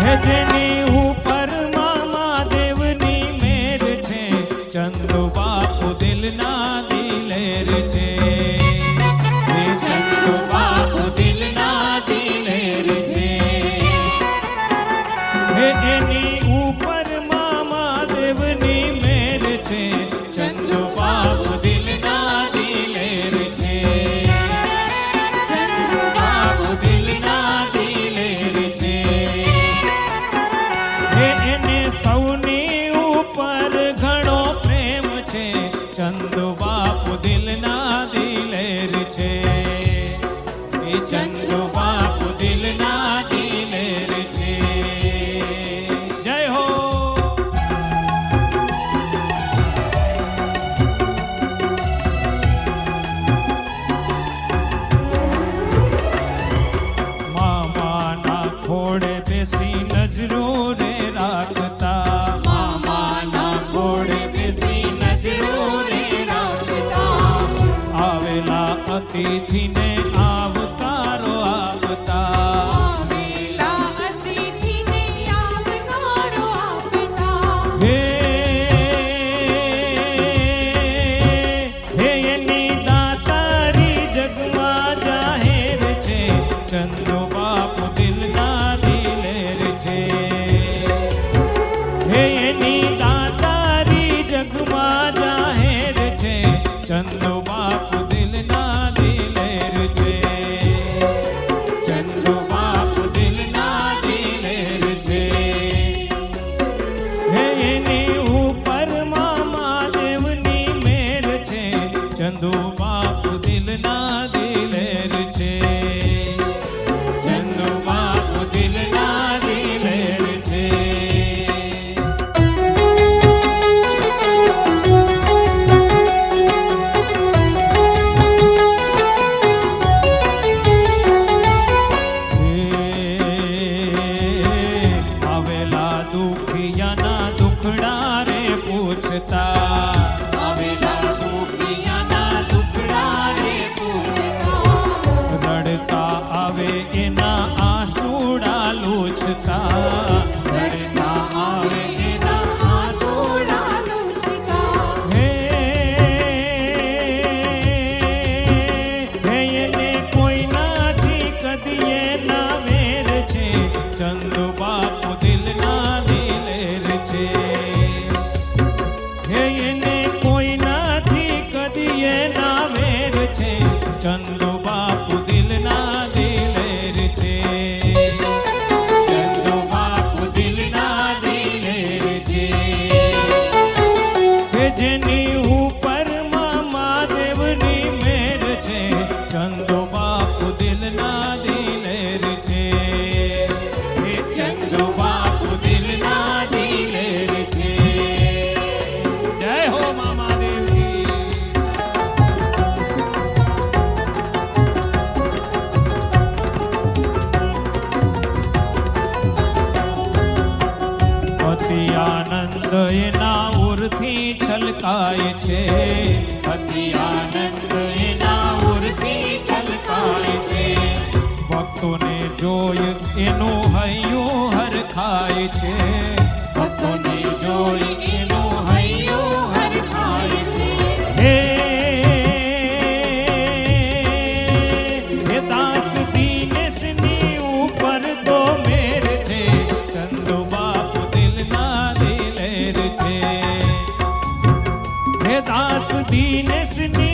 ધજની ઉપર મામા દેવની મેર છે. ચંદુ બાપુ દિલના દિલેર છે. હિન્દુ બાપુ દિલના દિલેર છે. 18 19- ચંદુ બાપુ દિલના cara. વસ્ત્ર એના ઓરથી છલકાય છે. અતિ આનંદ એના ઓરથી છલકાય છે. ભક્તોને જોય એનું હૈયું હરખાય છે. ભક્તોને आस दीन स्ने